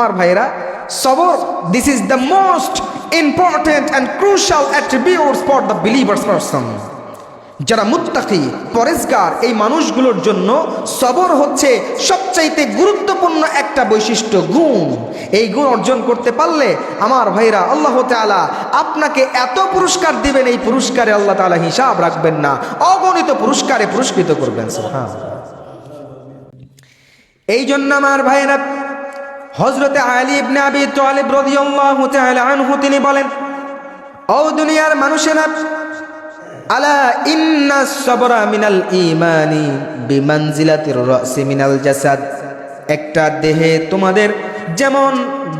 আমার ভাইরা সবর this is the most important and crucial attributes for the believers person যারা মুত্তাকি, পরেজগার, এই মানুষগুলোর জন্য সবর হচ্ছে সবচাইতে গুরুত্বপূর্ণ একটা বৈশিষ্ট্য, গুণ। এই গুণ অর্জন করতে পারলে আমার ভাইরা আল্লাহ তাআলা আপনাকে এত পুরস্কার দিবেন, এই পুরস্কারে আল্লাহ তাআলা হিসাব রাখবেন না। অগণিত পুরস্কারে পুরস্কৃত করবেন। এই জন্য আমার ভাইরা হজরতে আলী ইবনে আবি তালিব রাদিয়াল্লাহু তাআলা আনহু তিনি বলেন, ও দুনিয়ার মানুষেরা, আলা ইন্না সবরা মিনাল ইমানি বিমানজিলাতির রাসি মিনাল জাসাদ। একটা দেহে তোমাদের যেমন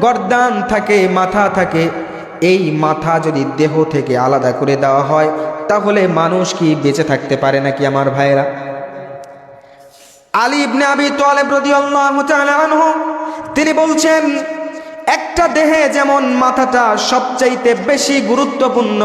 গর্দান থাকে, মাথা থাকে, এই মাথা যদি দেহ থেকে আলাদা করে দেওয়া হয়, তাহলে মানুষ কি বেঁচে থাকতে পারে নাকি আমার ভাইয়েরা? আলী ইবনে আবি তালেব রাদিয়াল্লাহু তাআলা আনহু তিনি বলছেন, একটা দেহে যেমন মাথাটা সবচাইতে বেশি গুরুত্বপূর্ণ,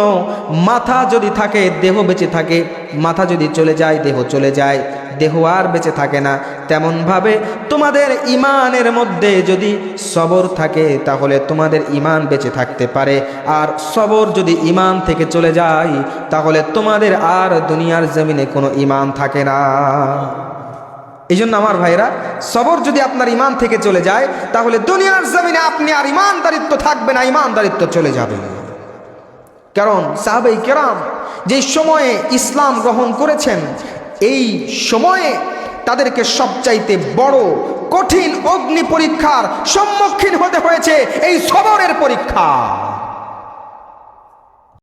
মাথা যদি থাকে, দেহ বেঁচে থাকে, মাথা যদি চলে যায়, দেহ চলে যায়, দেহ আর বেঁচে থাকে না। তেমনভাবে তোমাদের ইমানের মধ্যে যদি সবর থাকে, তাহলে তোমাদের ইমান বেঁচে থাকতে পারে। আর সবর যদি ইমান থেকে চলে যায়, তাহলে তোমাদের আর দুনিয়ার জমিনে কোনো ইমান থাকে না। এই জন্য আমার ভাইরা সবর যদি আপনার ইমান থেকে চলে যায়, তাহলে দুনিয়ার জমিনে আপনি আর ইমানদারিত্ব থাকবে না ইমানদারিত্ব চলে যাবে। কারণ সাহাবাই কেরাম যে সময়ে ইসলাম গ্রহণ করেছেন, এই সময়ে তাদেরকে সবচাইতে বড় কঠিন অগ্নি পরীক্ষার সম্মুখীন হতে হয়েছে এই সবরের পরীক্ষা।